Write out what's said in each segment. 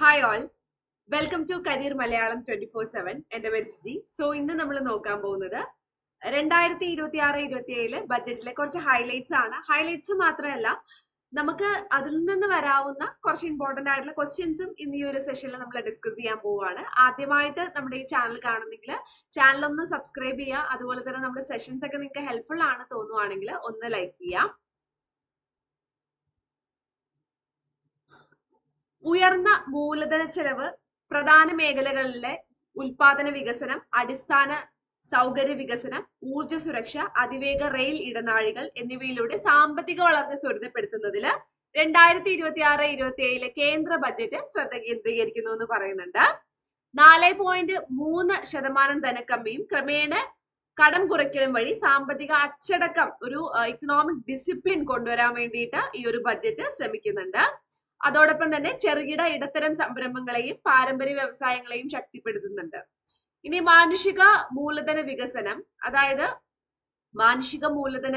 Hi all welcome to career Malayalam twenty four seven എന്റെ പേര് G so ഇന്ന് നമ്മൾ നോക്കാൻ പോകുന്നത് രണ്ടായിരത്തി ഇരുപത്തി ആറ് ഇരുപത്തി ഏഴിൽ ബഡ്ജറ്റിലെ കുറച്ച് ഹൈലൈറ്റ്സ് ആണ്. ഹൈലൈറ്റ്സ് മാത്രമല്ല നമുക്ക് അതിൽ നിന്ന് വരാവുന്ന കുറച്ച് ഇമ്പോർട്ടന്റ് ആയിട്ടുള്ള ക്വസ്റ്റ്യൻസും ഇന്ന് ഈ ഒരു സെഷനിൽ നമ്മൾ ഡിസ്കസ് ചെയ്യാൻ പോവുകയാണ്. ആദ്യമായിട്ട് നമ്മുടെ ഈ ചാനൽ കാണുന്നെങ്കിൽ ചാനൽ ഒന്ന് സബ്സ്ക്രൈബ് ചെയ്യുക. അതുപോലെ തന്നെ നമ്മുടെ സെഷൻസ് ഒക്കെ നിങ്ങൾക്ക് ഹെൽപ്ഫുൾ ആണ് തോന്നുവാണെങ്കിൽ ഒന്ന് ലൈക്ക് ചെയ്യാം ഉയർന്ന മൂലധന ചെലവ് പ്രധാന മേഖലകളിലെ ഉൽപാദന വികസനം അടിസ്ഥാന സൗകര്യ വികസനം ഊർജ സുരക്ഷ അതിവേഗ റെയിൽ ഇടനാഴികൾ എന്നിവയിലൂടെ സാമ്പത്തിക വളർച്ച ത്വരിതപ്പെടുത്തുന്നതിൽ രണ്ടായിരത്തി ഇരുപത്തി ആറ് ഇരുപത്തി ഏഴിലെ കേന്ദ്ര ബജറ്റ് ശ്രദ്ധ കേന്ദ്രീകരിക്കുന്നു എന്ന് പറയുന്നുണ്ട്. നാല് പോയിന്റ് മൂന്ന് ശതമാനം ധനക്കമ്മിയും ക്രമേണ കടം കുറയ്ക്കലും വഴി സാമ്പത്തിക അച്ചടക്കം ഒരു ഇക്കണോമിക് ഡിസിപ്ലിൻ കൊണ്ടുവരാൻ വേണ്ടിയിട്ട് ഈ ഒരു ബജറ്റ് ശ്രമിക്കുന്നുണ്ട്. അതോടൊപ്പം തന്നെ ചെറുകിട ഇടത്തരം സംരംഭങ്ങളെയും പാരമ്പര്യ വ്യവസായങ്ങളെയും ശക്തിപ്പെടുത്തുന്നുണ്ട്. ഇനി മാനുഷിക മൂലധന വികസനം അതായത് മാനുഷിക മൂലധന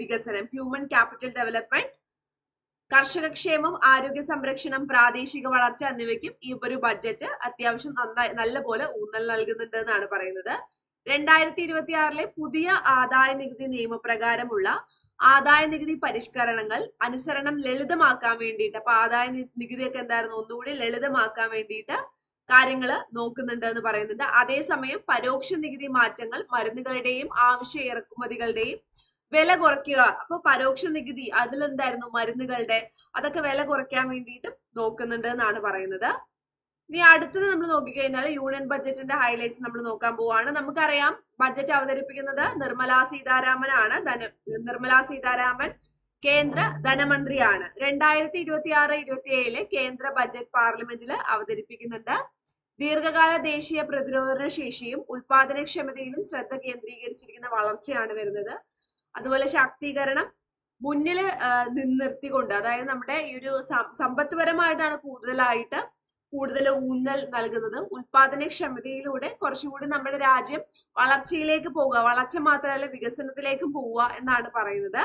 വികസനം ഹ്യൂമൻ ക്യാപിറ്റൽ ഡെവലപ്മെന്റ് കർഷകക്ഷേമം ആരോഗ്യ സംരക്ഷണം പ്രാദേശിക വളർച്ച എന്നിവയ്ക്കും ഈ ഒരു ബഡ്ജറ്റ് അത്യാവശ്യം നന്നായി നല്ല പോലെ ഊന്നൽ നൽകുന്നുണ്ട് എന്നാണ് പറയുന്നത്. രണ്ടായിരത്തി ഇരുപത്തി ആറിലെ പുതിയ ആദായ നികുതി നിയമപ്രകാരമുള്ള ആദായ നികുതി പരിഷ്കരണങ്ങൾ അനുസരണം ലളിതമാക്കാൻ വേണ്ടിയിട്ട്. അപ്പൊ ആദായ നികുതിയൊക്കെ എന്തായിരുന്നു? ഒന്നുകൂടി ലളിതമാക്കാൻ വേണ്ടിയിട്ട് കാര്യങ്ങൾ നോക്കുന്നുണ്ട് എന്ന് പറയുന്നുണ്ട്. അതേസമയം പരോക്ഷ നികുതി മാറ്റങ്ങൾ മരുന്നുകളുടെയും ആവശ്യ ഇറക്കുമതികളുടെയും വില കുറയ്ക്കുക. അപ്പൊ പരോക്ഷ നികുതി അതിലെന്തായിരുന്നു? മരുന്നുകളുടെ അതൊക്കെ വില കുറയ്ക്കാൻ വേണ്ടിയിട്ടും നോക്കുന്നുണ്ട് എന്നാണ് പറയുന്നത്. ഇനി അടുത്തത് നമ്മൾ നോക്കിക്കഴിഞ്ഞാൽ യൂണിയൻ ബഡ്ജറ്റിന്റെ ഹൈലൈറ്റ്സ് നമ്മൾ നോക്കാൻ പോവാണ്. നമുക്കറിയാം ബഡ്ജറ്റ് അവതരിപ്പിക്കുന്നത് നിർമ്മലാ സീതാരാമനാണ്. ധന നിർമ്മലാ സീതാരാമൻ കേന്ദ്ര ധനമന്ത്രിയാണ്. രണ്ടായിരത്തി ഇരുപത്തി ആറ് ഇരുപത്തി ഏഴിൽ കേന്ദ്ര ബജറ്റ് പാർലമെന്റിൽ അവതരിപ്പിക്കുന്നുണ്ട്. ദീർഘകാല ദേശീയ പ്രതിരോധ ശേഷിയും ഉൽപാദനക്ഷമതയിലും ശ്രദ്ധ കേന്ദ്രീകരിച്ചിരിക്കുന്ന വളർച്ചയാണ് വരുന്നത്. അതുപോലെ ശാക്തീകരണം മുന്നിൽ നിർത്തിക്കൊണ്ട് അതായത് നമ്മുടെ ഈ ഒരു സമ്പത്ത്പരമായിട്ടാണ് കൂടുതലായിട്ട് കൂടുതൽ ഊന്നൽ നൽകുന്നത് ഉൽപാദനക്ഷമതയിലൂടെ കുറച്ചുകൂടി നമ്മുടെ രാജ്യം വളർച്ചയിലേക്ക് പോവുക വളർച്ച മാത്രമല്ല വികസനത്തിലേക്കും പോവുക എന്നാണ് പറയുന്നത്.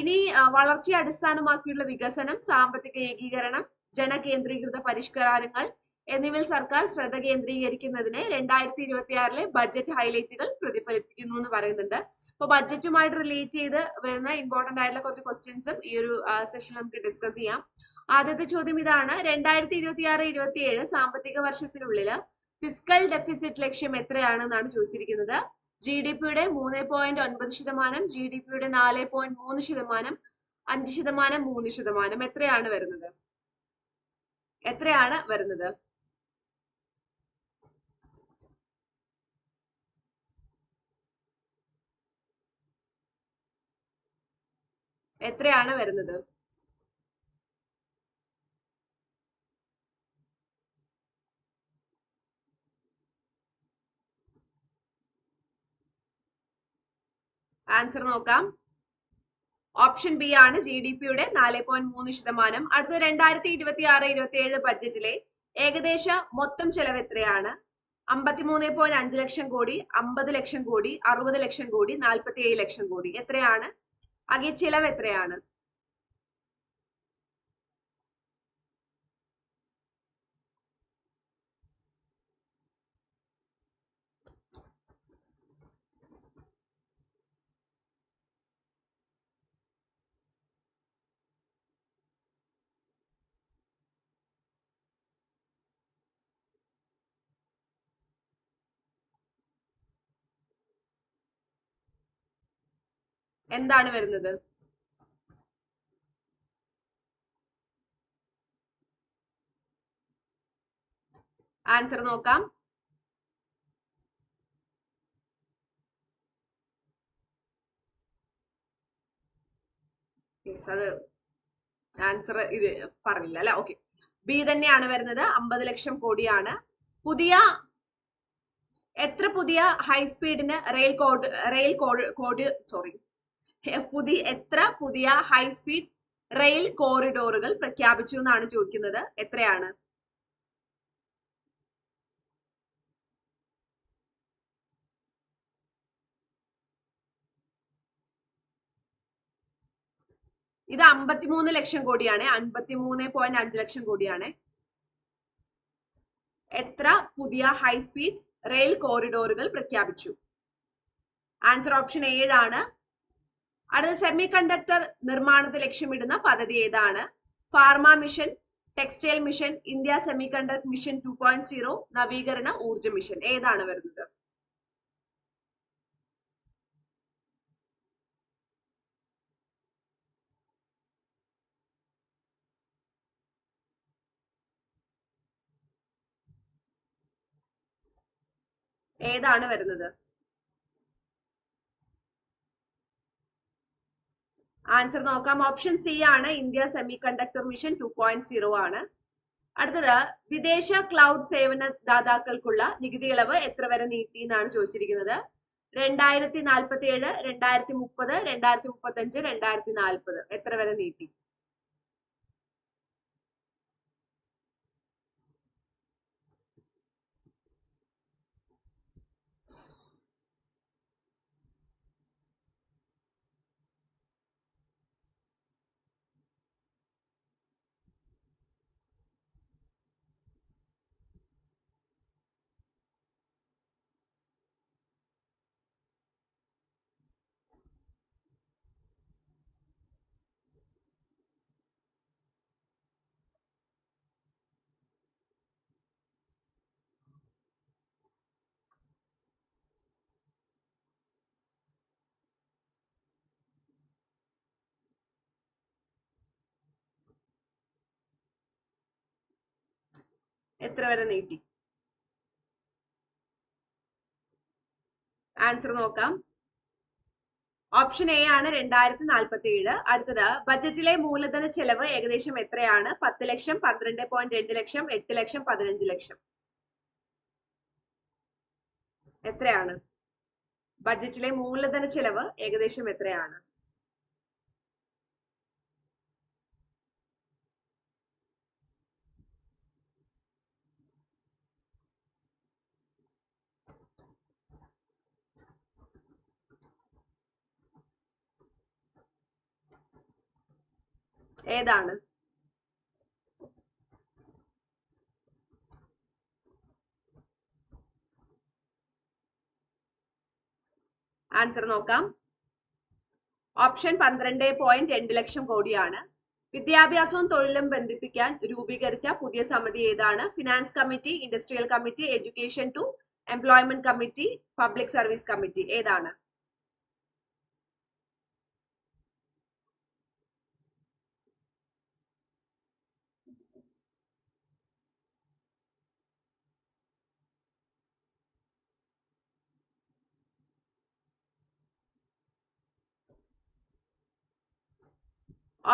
ഇനി വളർച്ചയെ അടിസ്ഥാനമാക്കിയുള്ള വികസനം സാമ്പത്തിക ഏകീകരണം ജനകേന്ദ്രീകൃത പരിഷ്കാരങ്ങൾ എന്നിവയിൽ സർക്കാർ ശ്രദ്ധ കേന്ദ്രീകരിക്കുന്നതിന് രണ്ടായിരത്തി ഇരുപത്തി ആറിലെ ബജറ്റ് ഹൈലൈറ്റുകൾ പ്രതിഫലിപ്പിക്കുന്നു എന്ന് പറയുന്നുണ്ട്. അപ്പൊ ബജറ്റുമായിട്ട് റിലേറ്റ് ചെയ്ത് വരുന്ന ഇമ്പോർട്ടന്റ് ആയിട്ടുള്ള കുറച്ച് ക്വസ്റ്റ്യൻസും ഈ ഒരു സെഷനിൽ നമുക്ക് ഡിസ്കസ് ചെയ്യാം. ആദ്യത്തെ ചോദ്യം ഇതാണ്. രണ്ടായിരത്തി ഇരുപത്തി ആറ് ഇരുപത്തി ഏഴ് സാമ്പത്തിക വർഷത്തിനുള്ളിൽ ഫിസിക്കൽ ഡെഫിസിറ്റ് ലക്ഷ്യം എത്രയാണെന്നാണ് ചോദിച്ചിരിക്കുന്നത്. ജി ഡി പിയുടെ മൂന്ന് പോയിന്റ് ഒൻപത് ശതമാനം ജി ഡി പിയുടെ നാല് പോയിന്റ് മൂന്ന് ശതമാനം അഞ്ച് ശതമാനം മൂന്ന് ശതമാനം എത്രയാണ് വരുന്നത്? എത്രയാണ് വരുന്നത്? എത്രയാണ് വരുന്നത്? ആൻസർ നോക്കാം. ഓപ്ഷൻ ബി ആണ് ജി ഡി പിയുടെ നാല് പോയിന്റ് മൂന്ന് ശതമാനം. അടുത്ത രണ്ടായിരത്തി ഇരുപത്തി ആറ് ഇരുപത്തി ഏഴ് ബഡ്ജറ്റിലെ ഏകദേശ മൊത്തം ചെലവ് എത്രയാണ്? അമ്പത്തിമൂന്ന് പോയിന്റ് അഞ്ച് ലക്ഷം കോടി അമ്പത് ലക്ഷം കോടി അറുപത് ലക്ഷം കോടി നാൽപ്പത്തി ഏഴ് ലക്ഷം കോടി. എത്രയാണ്? ആകെ ചിലവ് എത്രയാണ്? എന്താണ് വരുന്നത്? ആൻസർ നോക്കാം. അത് ആൻസർ ഇത് പറഞ്ഞില്ല അല്ലെ? ഓക്കെ ബി തന്നെയാണ് വരുന്നത്. അമ്പത് ലക്ഷം കോടിയാണ്. പുതിയ എത്ര പുതിയ ഹൈസ്പീഡിന് rail code rail code code sorry പുതിയ എത്ര പുതിയ ഹൈസ്പീഡ് റെയിൽ കോറിഡോറുകൾ പ്രഖ്യാപിച്ചു എന്നാണ് ചോദിക്കുന്നത്. എത്രയാണ്? ഇത് അമ്പത്തിമൂന്ന് ലക്ഷം കോടിയാണ്. അൻപത്തിമൂന്ന് പോയിന്റ് അഞ്ച് ലക്ഷം കോടിയാണ്. എത്ര പുതിയ ഹൈസ്പീഡ് റെയിൽ കോറിഡോറുകൾ പ്രഖ്യാപിച്ചു? ആൻസർ ഓപ്ഷൻ ഏഴാണ്. അടുത്ത സെമി കണ്ടക്ടർ നിർമ്മാണത്തിൽ ലക്ഷ്യമിടുന്ന പദ്ധതി ഏതാണ്? Pharma mission textile mission India semi conduct mission two point zero നവീകരണ ഊർജ മിഷൻ ഏതാണ് വരുന്നത്? ഏതാണ് വരുന്നത്? ആൻസർ നോക്കാം. ഓപ്ഷൻ സി ആണ് India semiconductor mission two point zero ആണ്. അടുത്തത് വിദേശ ക്ലൗഡ് സേവന ദാതാക്കൾക്കുള്ള നികുതി ഇളവ് എത്ര വരെ നീട്ടി എന്നാണ് ചോദിച്ചിരിക്കുന്നത്. രണ്ടായിരത്തി നാൽപ്പത്തി ഏഴ് രണ്ടായിരത്തി മുപ്പത് രണ്ടായിരത്തി മുപ്പത്തി അഞ്ച് രണ്ടായിരത്തി നാൽപ്പത് എത്ര വരെ നീട്ടി? എത്ര വരെ നീട്ടി? ആൻസർ നോക്കാം. ഓപ്ഷൻ എ ആണ് രണ്ടായിരത്തി നാൽപ്പത്തി ഏഴ് അടുത്തത് ബജറ്റിലെ മൂലധന ചെലവ് ഏകദേശം എത്രയാണ്? പത്ത് ലക്ഷം പന്ത്രണ്ട് പോയിന്റ് രണ്ട് ലക്ഷം എട്ട് ലക്ഷം പതിനഞ്ച് ലക്ഷം. എത്രയാണ്? ബജറ്റിലെ മൂലധന ചെലവ് ഏകദേശം എത്രയാണ്? ഏതാണ്? ആൻസർ നോക്കാം. ഓപ്ഷൻ പന്ത്രണ്ട് പോയിന്റ് രണ്ട് ലക്ഷം കോടിയാണ്. വിദ്യാഭ്യാസവും തൊഴിലും ബന്ധിപ്പിക്കാൻ രൂപീകരിച്ച പുതിയ സമിതി ഏതാണ്? Finance committee industrial committee education to employment committee public service committee ഏതാണ്?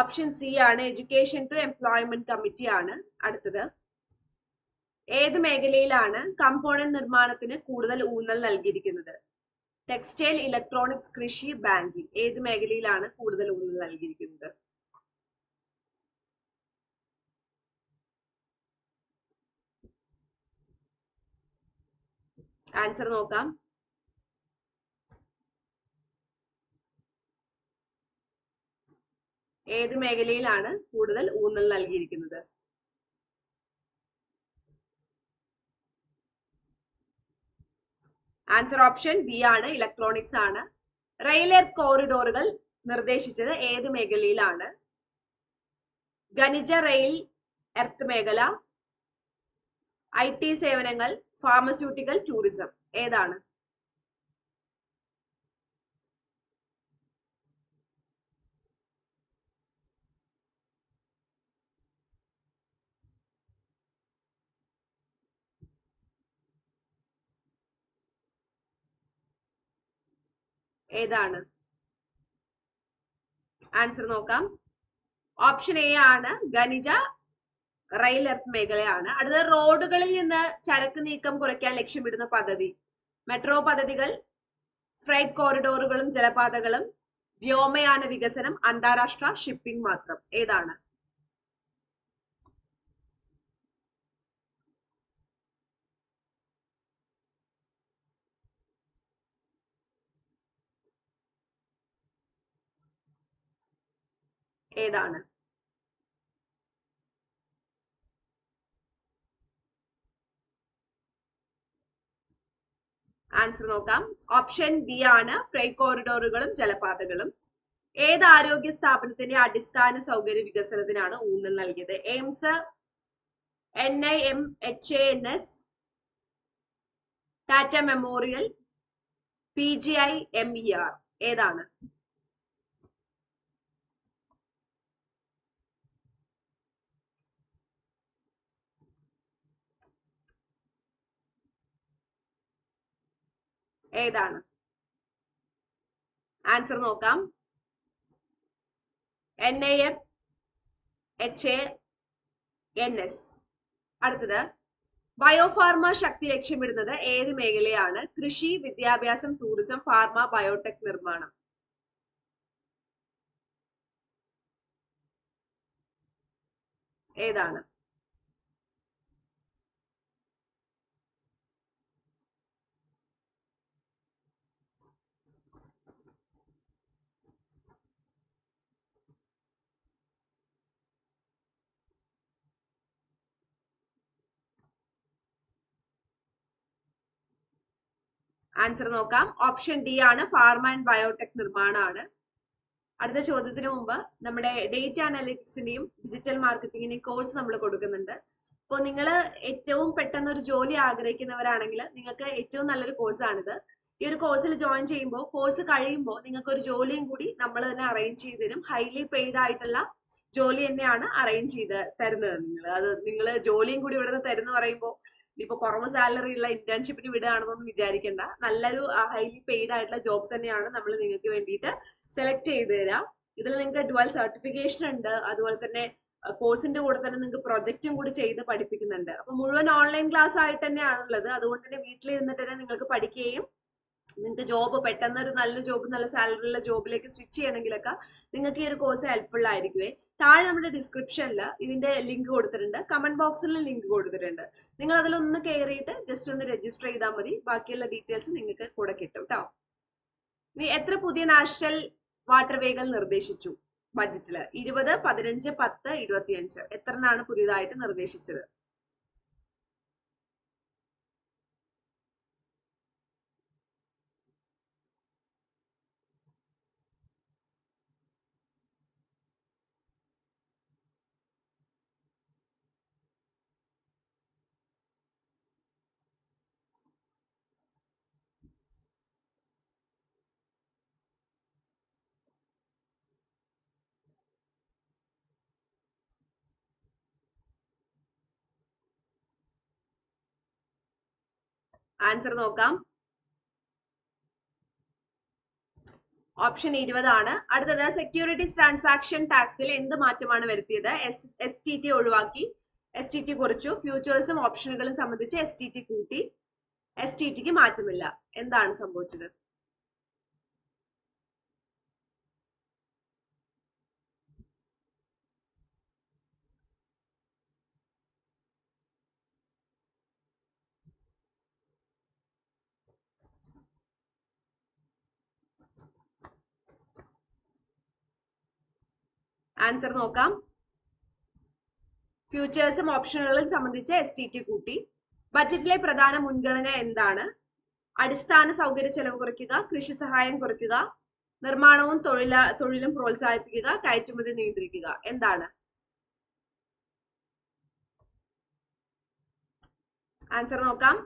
ഓപ്ഷൻ സി ആണ് എഡ്യൂക്കേഷൻ ടു എംപ്ലോയ്മെന്റ് കമ്മിറ്റി ആണ് അടുത്തത്. ഏത് മേഖലയിലാണ് കമ്പോണന്റ് നിർമ്മാണത്തിന് കൂടുതൽ ഊന്നൽ നൽകിയിരിക്കുന്നത്? ടെക്സ്റ്റൈൽ ഇലക്ട്രോണിക്സ് കൃഷി ബാങ്കിങ് ഏത് മേഖലയിലാണ് കൂടുതൽ ഊന്നൽ നൽകിയിരിക്കുന്നത്? ആൻസർ നോക്കാം. ഏത് മേഖലയിലാണ് കൂടുതൽ ഊന്നൽ നൽകിയിരിക്കുന്നത്? ആൻസർ ഓപ്ഷൻ ബി ആണ് ഇലക്ട്രോണിക്സ് ആണ്. റെയിൽ എർത്ത് കോറിഡോറുകൾ നിർദ്ദേശിച്ചത് ഏത് മേഖലയിലാണ്? ഖനിജ റെയിൽ എർത്ത് മേഖല. ഐ ടി സേവനങ്ങൾ ഫാർമസ്യൂട്ടിക്കൽ ടൂറിസം ഏതാണ്? ഏതാണ്? ആൻസർ നോക്കാം. ഓപ്ഷൻ എ ആണ്. ഖനിജ റെയിൽ എർത്ത് മേഖലയാണ്. അടുത്ത റോഡുകളിൽ നിന്ന് ചരക്ക് നീക്കം കുറയ്ക്കാൻ ലക്ഷ്യമിടുന്ന പദ്ധതി. മെട്രോ പദ്ധതികൾ ഫ്രൈറ്റ് കോറിഡോറുകളും ജലപാതകളും വ്യോമയാന വികസനം അന്താരാഷ്ട്ര ഷിപ്പിംഗ് മാത്രം. ഏതാണ്? ഏതാണ്? ആൻസർ നോക്കാം. ഓപ്ഷൻ ബി ആണ് ഫ്രൈറ്റ് കോറിഡോറുകളും ജലപാതകളും. ഏത് ആരോഗ്യ സ്ഥാപനത്തിന്റെ അടിസ്ഥാന സൗകര്യ വികസനത്തിനാണ് ഊന്നൽ നൽകിയത്? AIIMS N I M H A N S Tata memorial P G I M E R ഏതാണ്? ഏതാണ്? ആൻസർ നോക്കാം. N I M H A N S അടുത്തത്. ബയോഫാർമ ശക്തി ലക്ഷ്യമിടുന്നത് ഏത് മേഖലയാണ്? കൃഷി വിദ്യാഭ്യാസം ടൂറിസം ഫാർമ ബയോടെക് നിർമ്മാണം. ഏതാണ്? ആൻസർ നോക്കാം. ഓപ്ഷൻ ഡി ആണ് ഫാർമ ആൻഡ് ബയോടെക് നിർമ്മാണമാണ്. അടുത്ത ചോദ്യത്തിന് മുമ്പ് നമ്മുടെ ഡേറ്റ അനലിറ്റിക്സിന്റെയും ഡിജിറ്റൽ മാർക്കറ്റിംഗിന്റെയും കോഴ്സ് നമ്മൾ കൊടുക്കുന്നുണ്ട്. അപ്പോൾ നിങ്ങൾ ഏറ്റവും പെട്ടെന്ന് ഒരു ജോലി ആഗ്രഹിക്കുന്നവരാണെങ്കിൽ നിങ്ങൾക്ക് ഏറ്റവും നല്ലൊരു കോഴ്സാണിത് ഈ ഒരു കോഴ്സിൽ ജോയിൻ ചെയ്യുമ്പോൾ കോഴ്സ് കഴിയുമ്പോൾ നിങ്ങൾക്ക് ഒരു ജോലിയും കൂടി നമ്മൾ തന്നെ അറേഞ്ച് ചെയ്ത് തരും. ഹൈലി പെയ്ഡ് ആയിട്ടുള്ള ജോലി തന്നെയാണ് അറേഞ്ച് ചെയ്ത് തരുന്നത്. നിങ്ങൾ അത് നിങ്ങൾ ജോലിയും കൂടി ഇവിടുന്ന് തരുന്ന് പറയുമ്പോൾ ഇനിയിപ്പോ കുറവ് സാലറി ഉള്ള ഇന്റേൺഷിപ്പിന് വിടുകയാണെന്നൊന്നും വിചാരിക്കേണ്ട. നല്ലൊരു ഹൈലി പെയ്ഡ് ആയിട്ടുള്ള ജോബ്സ് തന്നെയാണ് നമ്മൾ നിങ്ങൾക്ക് വേണ്ടിയിട്ട് സെലക്ട് ചെയ്ത് തരാം. ഇതിൽ നിങ്ങൾക്ക് ഡുവൽ സർട്ടിഫിക്കേഷൻ ഉണ്ട്. അതുപോലെ തന്നെ കോഴ്സിന്റെ കൂടെ തന്നെ നിങ്ങൾക്ക് പ്രൊജക്റ്റും കൂടി ചെയ്ത് പഠിപ്പിക്കുന്നുണ്ട്. അപ്പൊ മുഴുവൻ ഓൺലൈൻ ക്ലാസ് ആയിട്ട് തന്നെയാണുള്ളത്. അതുകൊണ്ട് തന്നെ വീട്ടിലിരുന്നിട്ട് തന്നെ നിങ്ങൾക്ക് പഠിക്കുകയും നിങ്ങൾക്ക് ജോബ് പെട്ടെന്ന് ഒരു നല്ല ജോബ് നല്ല സാലറി ഉള്ള ജോബിലേക്ക് സ്വിച്ച് ചെയ്യണമെങ്കിലൊക്കെ നിങ്ങൾക്ക് ഈ ഒരു കോഴ്സ് ഹെൽപ്ഫുൾ ആയിരിക്കുമേ താഴെ നമ്മുടെ ഡിസ്ക്രിപ്ഷനിൽ ഇതിന്റെ ലിങ്ക് കൊടുത്തിട്ടുണ്ട്. കമന്റ് ബോക്സിൽ ലിങ്ക് കൊടുത്തിട്ടുണ്ട്. നിങ്ങൾ അതിലൊന്ന് കയറിയിട്ട് ജസ്റ്റ് ഒന്ന് രജിസ്റ്റർ ചെയ്താൽ മതി. ബാക്കിയുള്ള ഡീറ്റെയിൽസ് നിങ്ങൾക്ക് കൂടെ കിട്ടും കേട്ടോ ഇനി എത്ര പുതിയ നാഷണൽ വാട്ടർ വേകൾ നിർദ്ദേശിച്ചു? ബഡ്ജറ്റിൽ ഇരുപത് പതിനഞ്ച് പത്ത് ഇരുപത്തിയഞ്ച്. എത്രനാണ് പുതിയതായിട്ട് നിർദ്ദേശിച്ചത്? ആൻസർ നോക്കാം. ഓപ്ഷൻ ഇരുപതാണ്. അടുത്തത് സെക്യൂരിറ്റീസ് ട്രാൻസാക്ഷൻ ടാക്സിൽ എന്ത് മാറ്റമാണ് വരുത്തിയത്? എസ് എസ് ടി ടി ഒഴിവാക്കി. എസ് ടി ടി കുറച്ചു. ഫ്യൂച്ചേഴ്സും ഓപ്ഷനുകളും സംബന്ധിച്ച് എസ് ടി ടി കൂട്ടി. എസ് ടി ടിക്ക് മാറ്റമില്ല. എന്താണ് സംഭവിച്ചത്? ആൻസർ നോക്കാം. ഫ്യൂച്ചേഴ്സും ഓപ്ഷനുകളും സംബന്ധിച്ച് എസ് ടി ടി കൂട്ടി. ബജറ്റിലെ പ്രധാന മുൻഗണന എന്താണ്? അടിസ്ഥാന സൗകര്യ ചെലവ് കുറയ്ക്കുക കൃഷി സഹായം കുറയ്ക്കുക നിർമ്മാണവും തൊഴില തൊഴിലും പ്രോത്സാഹിപ്പിക്കുക കയറ്റുമതി നിയന്ത്രിക്കുക. എന്താണ്? ആൻസർ നോക്കാം.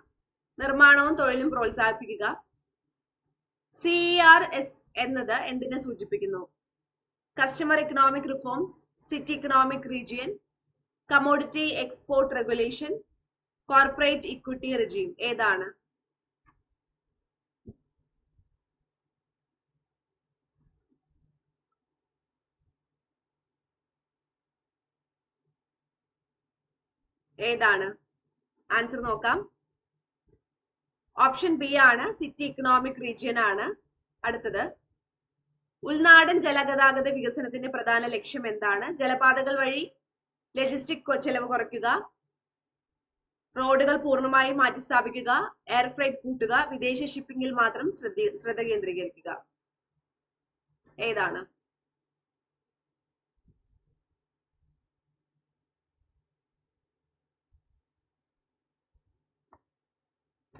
നിർമ്മാണവും തൊഴിലും പ്രോത്സാഹിപ്പിക്കുക. സി ആർ എസ് എന്നത് എന്തിനെ സൂചിപ്പിക്കുന്നു? Customer economic reforms city economic region commodity export regulation corporate equity regime ഏതാണ്? ഏതാണ്? ആൻസർ നോക്കാം. ഓപ്ഷൻ ബി ആണ് സിറ്റി ഇക്കണോമിക് റീജിയൻ ആണ്. അടുത്തത്. ഉൾനാടൻ ജലഗതാഗത വികസനത്തിന്റെ പ്രധാന ലക്ഷ്യം എന്താണ്? ജലപാതകൾ വഴി ലജിസ്റ്റിക് ചെലവ് കുറയ്ക്കുക റോഡുകൾ പൂർണമായും മാറ്റിസ്ഥാപിക്കുക എയർ ഫ്രൈറ്റ് കൂട്ടുക വിദേശ ഷിപ്പിംഗിൽ മാത്രം ശ്രദ്ധ ശ്രദ്ധ കേന്ദ്രീകരിക്കുക. ഏതാണ്?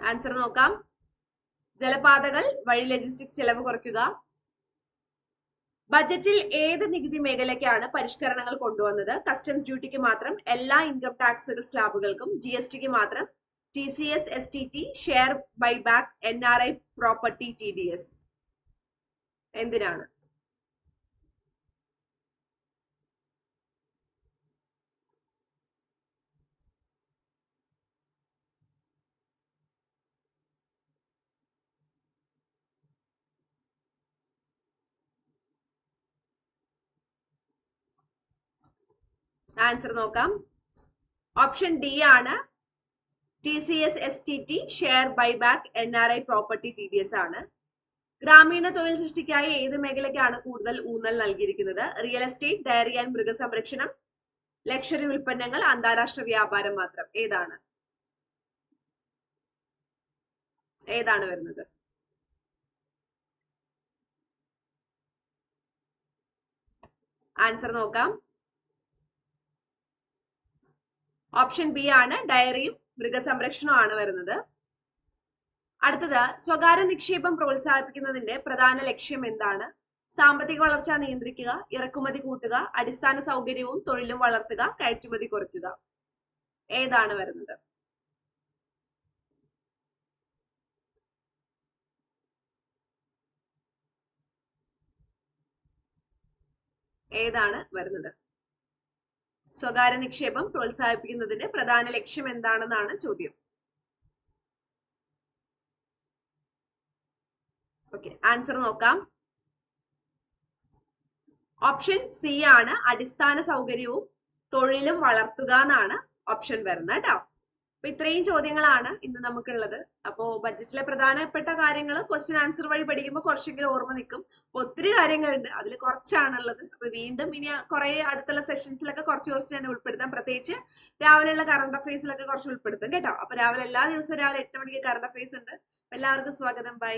ആൻസർ നോക്കാം. ജലപാതകൾ വഴി ലജിസ്റ്റിക് ചെലവ് കുറയ്ക്കുക ബജറ്റിൽ ഏത് നികുതി മേഖലയ്ക്കാണ് പരിഷ്കരണങ്ങൾ കൊണ്ടുവന്നത്? കസ്റ്റംസ് ഡ്യൂട്ടിക്ക് മാത്രം എല്ലാ ഇൻകം ടാക്സ് സ്ലാബുകൾക്കും ജി എസ് ടിക്ക് മാത്രം T C S S T T share buyback N R I property T D S എന്തിനാണ്? ആൻസർ നോക്കാം. ഓപ്ഷൻ ഡി ആണ്. T C S S T T share buyback N R I property T D S ആണ്. ഗ്രാമീണ തൊഴിൽ സൃഷ്ടിക്കായി ഏത് മേഖലയ്ക്കാണ് കൂടുതൽ ഊന്നൽ നൽകിയിരിക്കുന്നത്? റിയൽ എസ്റ്റേറ്റ് ഡയറി ആൻഡ് മൃഗസംരക്ഷണം ലക്ഷറി ഉൽപ്പന്നങ്ങൾ അന്താരാഷ്ട്ര വ്യാപാരം മാത്രം. ഏതാണ്? ഏതാണ് വരുന്നത്? ആൻസർ നോക്കാം. ഓപ്ഷൻ ബി ആണ് ഡയറിയും മൃഗസംരക്ഷണവും ആണ് വരുന്നത്. അടുത്തത് സ്വകാര്യ നിക്ഷേപം പ്രോത്സാഹിപ്പിക്കുന്നതിന്റെ പ്രധാന ലക്ഷ്യം എന്താണ്? സാമ്പത്തിക വളർച്ച നിയന്ത്രിക്കുക ഇറക്കുമതി കൂട്ടുക അടിസ്ഥാന സൗകര്യവും തൊഴിലും വളർത്തുക കയറ്റുമതി കുറയ്ക്കുക. ഏതാണ് വരുന്നത്? ഏതാണ് വരുന്നത്? സ്വകാര്യ നിക്ഷേപം പ്രോത്സാഹിപ്പിക്കുന്നതിന്റെ പ്രധാന ലക്ഷ്യം എന്താണെന്നാണ് ചോദ്യം. ഓക്കെ ആൻസർ നോക്കാം. ഓപ്ഷൻ സി ആണ് അടിസ്ഥാന സൗകര്യവും തൊഴിലും വളർത്തുക എന്നാണ് ഓപ്ഷൻ വരുന്നത് കേട്ടോ അപ്പൊ ഇത്രയും ചോദ്യങ്ങളാണ് ഇന്ന് നമുക്കുള്ളത്. അപ്പോ ബഡ്ജറ്റിലെ പ്രധാനപ്പെട്ട കാര്യങ്ങൾ ക്വസ്റ്റ്യൻ ആൻസർ വഴി പഠിക്കുമ്പോൾ കുറച്ചെങ്കിലും ഓർമ്മ നിൽക്കും. അപ്പൊ ഒത്തിരി കാര്യങ്ങളുണ്ട്. അതിൽ കുറച്ചാണുള്ളത്. അപ്പൊ വീണ്ടും ഇനി കുറെ അടുത്തുള്ള സെഷൻസിലൊക്കെ കുറച്ച് കുറച്ച് ഞാൻ ഉൾപ്പെടുത്താം. പ്രത്യേകിച്ച് രാവിലെയുള്ള കറണ്ട് അഫയേഴ്സിലൊക്കെ കുറച്ച് ഉൾപ്പെടുത്തും കേട്ടോ. അപ്പൊ രാവിലെ എല്ലാ ദിവസവും രാവിലെ എട്ട് മണിക്ക് കറണ്ട് അഫയേഴ്സ് ഉണ്ട്. എല്ലാവർക്കും സ്വാഗതം. ബൈ